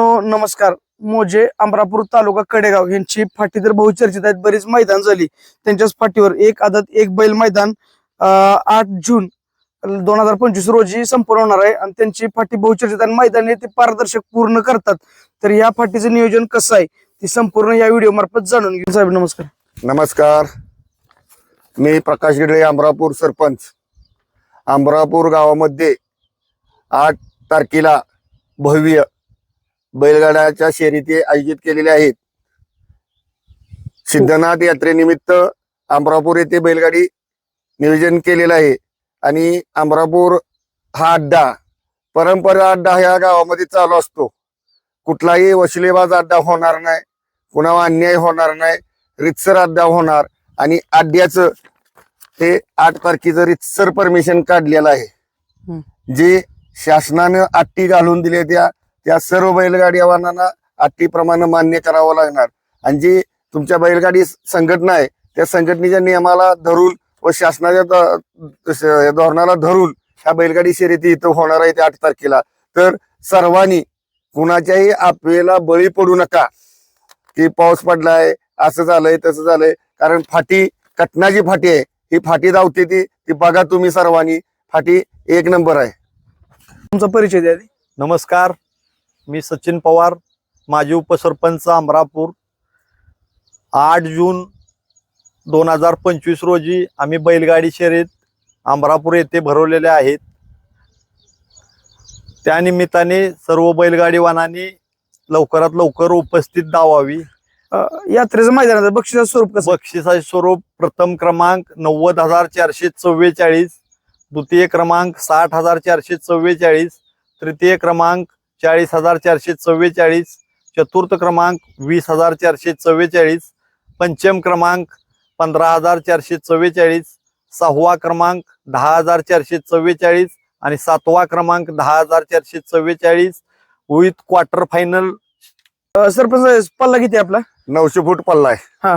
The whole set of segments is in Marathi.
मित्रांनो नमस्कार. मोजे अमरापूर तालुका कडेगाव यांची फाटी तर बहुचर्चित आहेत. बरीच मैदान झाली. त्यांच्याच फाटीवर एक आदत एक बैल मैदान आठ जून दोन हजार पंचवीस रोजी संपूर्ण होणार आहे. आणि त्यांची फाटी बहुचर्चित आणि मैदान ते पारदर्शक पूर्ण करतात. तर या फाटीचं नियोजन कसं आहे? ते संपूर्ण या व्हिडिओ मार्फत जाणून घेऊ. साहेब नमस्कार. नमस्कार. मी प्रकाश गिडळे अमरापूर सरपंच. अमरापूर गावामध्ये आठ तारखेला भव्य बैलगाड्याच्या शर्यती आयोजित केलेल्या आहेत. सिद्धनाथ यात्रेनिमित्त अमरापूर येथे बैलगाडी नियोजन केलेलं आहे. आणि अमरापूर हा अड्डा परंपरा अड्डा ह्या गावामध्ये चालू असतो. कुठलाही वशिलेबाज अड्डा होणार नाही कुणावर अन्याय होणार नाही रितसर अड्डा होणार. आणि अड्ड्याचं हे आठ तारखेचं रितसर परमिशन काढलेलं आहे. जे शासनानं अट्टी घालून दिले त्या त्या सर्व बैलगाडी आव्हानांना अट्टीप्रमाणे मान्य करावं लागणार. आणि जी तुमच्या बैलगाडी संघटना आहे त्या संघटनेच्या नियमाला धरून व शासनाच्या धोरणाला धरून ह्या बैलगाडी शर्यती इथं होणार आहे त्या आठ तारखेला. तर सर्वांनी कुणाच्याही आपल्याला बळी पडू नका. की पाऊस पडलाय असं झालंय तसं झालंय. कारण फाटी कटनाची फाटी आहे. ही फाटी धावते ती ती बघा तुम्ही सर्वांनी. फाटी एक नंबर आहे. तुमचा परिचय द्या. नमस्कार. मी सचिन पवार माजी उपसरपंच अमरापूर. आठ जून दोन हजार पंचवीस रोजी आम्ही बैलगाडी शर्यत अमरापूर येथे भरवलेले आहेत. त्यानिमित्ताने सर्व बैलगाडीवानांनी लवकरात लवकर उपस्थित दावावी यात्रेचं मैदानाचं बक्षिसाचं स्वरूप कसं? बक्षिसाचे स्वरूप प्रथम क्रमांक नव्वद हजार चारशे चव्वेचाळीस द्वितीय क्रमांक साठ हजार चारशे चव्वेचाळीस तृतीय क्रमांक चाळीस हजार चारशे चव्वेचाळीस. चतुर्थ क्रमांक वीस हजार चारशे चव्वेचाळीस. पंचम क्रमांक पंधरा हजार चारशे चव्वेचाळीस. सहावा क्रमांक दहा हजार चारशे चव्वेचाळीस आणि सातवा क्रमांक दहा हजार चारशे चव्वेचाळीस. विथ क्वार्टर फायनल सरपंच पल्ला किती आहे आपला? नऊशे फूट पल्ला आहे.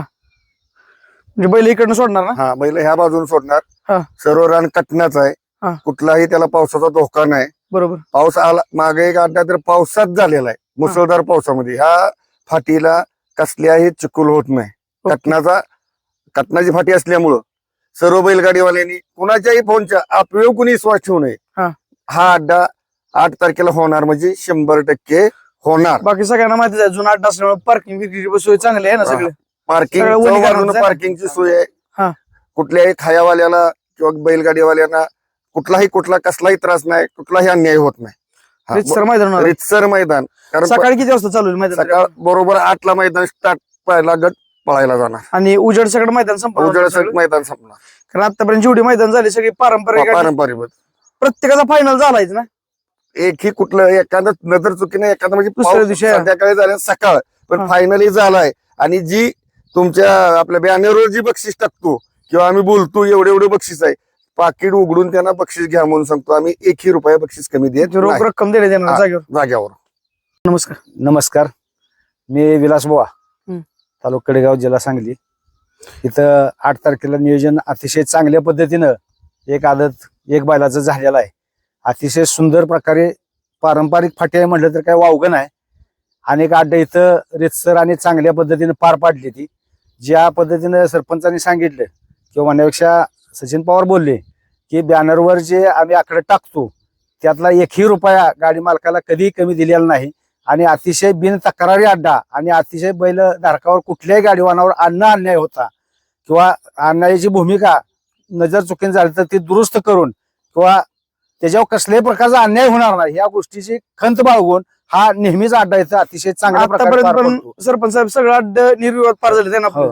म्हणजे बैल इकडनं सोडणार ना? हा बैल ह्या बाजून हा. सोडणार सर्व रान कटण्याचं हा. आहे कुठलाही त्याला पावसाचा धोका नाही. बरोबर. पाऊस आला मागे एक अड्डा तर पावसात झालेला आहे. मुसळधार पावसामध्ये. ह्या फाटीला कसल्याही चिखल होत नाही. कटनाचा कटनाची फाटी असल्यामुळं सर्व बैलगाडीवाल्यांनी कुणाच्याही फोनच्या आपलं कुणी विश्वास ठेवू नये. हा. अड्डा आठ तारखेला होणार म्हणजे शंभर टक्के होणार. बाकी सगळ्यांना माहिती आहे जुना अड्डा असल्यामुळे पार्किंग सोय चांगली आहे ना सगळं? पार्किंग? पार्किंगची सोय. आहे. कुठल्याही खायावाल्याला किंवा बैलगाडीवाल्यांना कुठलाही कुठला कसलाही त्रास नाही कुठलाही अन्याय होत नाही. हा, रितसर मैदान होणार आहे. रितसर मैदान. कारण सकाळी किती वाजता चालू होईल मैदान? सकाळ बरोबर आठला मैदान स्टार्ट पहिला गट पळायला जाणार. आणि उजड सगळं मैदान संपलं उजळ सगळं. मैदान संपणार. कारण आतापर्यंत जेवढी मैदान झाली सगळी पारंपरिक आणि पारंपरिक. प्रत्येकाचा फायनल झालायच ना? एक ही कुठलं एखादं नजर चुकीने एखादं म्हणजे दुसऱ्या पाऊस दिवशी आहे. संध्याकाळी झालं सकाळ. हा. पण फायनली झालाय. आणि जी तुमच्या आपल्या बॅनरवर जी बक्षीस टाकतो किंवा आम्ही बोलतो एवढे एवढे बक्षीस आहे. पाकिट उघडून त्यांना बक्षीस घ्या म्हणून सांगतो. आम्ही एकही रुपया बक्षीस कमी देत रोख नाही. रक्कम येणार हा. जागेवर. जाग्यावर नमस्कार. नमस्कार. मी विलास बोवा हं. तालुका कडेगाव जिल्हा सांगली. इथं आठ तारखेला नियोजन अतिशय चांगल्या पद्धतीनं एक आदत एक बैलाचं झालेलं आहे. अतिशय सुंदर प्रकारे पारंपरिक फाटी आहे म्हटलं तर काय वावगं नाही. अनेक अड्डे इथं रितसर आणि चांगल्या पद्धतीनं पार पाडली ती. ज्या पद्धतीनं सरपंचांनी सांगितलं किंवा म्हणण्यापेक्षा सचिन पवार बोलले की बॅनरवर जे आम्ही आकडे टाकतो त्यातला एकही रुपया गाडी मालकाला कधीही कमी दिलेला नाही आणि अतिशय बिन तक्रारी अड्डा आणि अतिशय बैल धारकावर कुठल्याही गाडीवानावर अन्न अन्याय होता किंवा अन्यायाची भूमिका नजर चुकीने झाली तर ती दुरुस्त करून किंवा त्याच्यावर कसल्याही प्रकारचा अन्याय होणार नाही या गोष्टीची खंत बाळगून हा नेहमीच अड्डा इथं अतिशय पडतो. सरपंच साहेब सगळं अड्ड निर्विवाद पार झाले त्यांना हो.